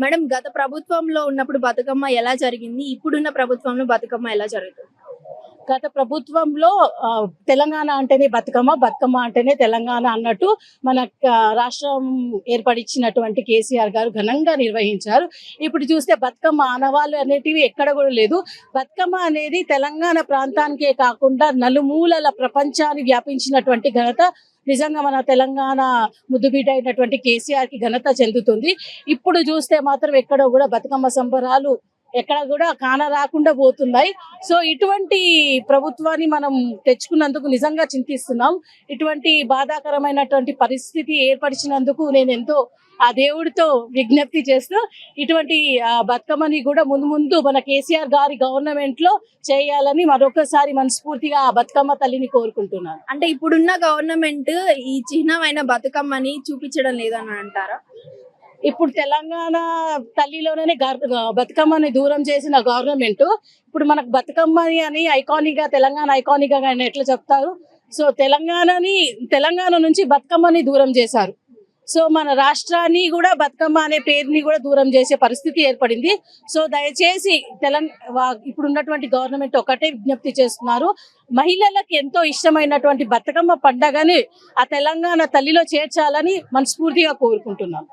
Madam గత ప్రభుత్వంలో ఉన్నప్పుడు బతుకమ్మ ఎలా జరిగింది? ఇప్పుడున్న ప్రభుత్వంలో బతుకమ్మ ఎలా జరుగుతుంది? గత ప్రభుత్వంలో ఆ, తెలంగాణ అంటేనే బతుకమ్మ బతుకమ్మ అంటేనే తెలంగాణ అన్నట్టు మన రాష్ట్రం ఏర్పడిచ్చినటువంటి కేసీఆర్ గారు ఘనంగా నిర్వహించారు. ఇప్పుడు చూస్తే బతుకమ్మ ఆనవాళ్ళు అనేటివి ఎక్కడ కూడా లేదు. బతుకమ్మ అనేది తెలంగాణ ప్రాంతానికే కాకుండా నలుమూలల ప్రపంచాన్ని వ్యాపించినటువంటి ఘనత నిజంగా మన తెలంగాణ ముద్దుబిడ్డ అయినటువంటి కేసీఆర్కి ఘనత చెందుతుంది. ఇప్పుడు చూస్తే మాత్రం ఎక్కడ కూడా బతుకమ్మ సంబరాలు ఎక్కడ కూడా కాన రాకుండా పోతున్నాయి. సో ఇటువంటి ప్రభుత్వాన్ని మనం తెచ్చుకున్నందుకు నిజంగా చింతిస్తున్నాం. ఇటువంటి బాధాకరమైనటువంటి పరిస్థితి ఏర్పరిచినందుకు నేను ఎంతో ఆ దేవుడితో విజ్ఞప్తి చేస్తూ ఇటువంటి బతుకమ్మని కూడా ముందు ముందు మన కేసీఆర్ గారి గవర్నమెంట్లో చేయాలని మరొకసారి మనస్ఫూర్తిగా ఆ బతుకమ్మ తల్లిని కోరుకుంటున్నాను. అంటే ఇప్పుడున్న గవర్నమెంట్ ఈ చిహ్నమైన బతుకమ్మని చూపించడం లేదని అంటారా? ఇప్పుడు తెలంగాణ తల్లిలోనే గర్- బతుకమ్మని దూరం చేసిన గవర్నమెంట్ ఇప్పుడు మనకు బతుకమ్మని అని ఐకానిక్గా తెలంగాణ ఐకానిక్గా ఎట్లా చెప్తారు? సో తెలంగాణని తెలంగాణ నుంచి బతుకమ్మని దూరం చేశారు. సో మన రాష్ట్రాన్ని కూడా బతుకమ్మ అనే పేరుని కూడా దూరం చేసే పరిస్థితి ఏర్పడింది. సో దయచేసి తెలంగాణ ఇప్పుడు ఉన్నటువంటి గవర్నమెంట్ ఒకటే విజ్ఞప్తి చేస్తున్నారు. మహిళలకు ఎంతో ఇష్టమైనటువంటి బతుకమ్మ పండగని ఆ తెలంగాణ తల్లిలో చేర్చాలని మనస్ఫూర్తిగా కోరుకుంటున్నాం.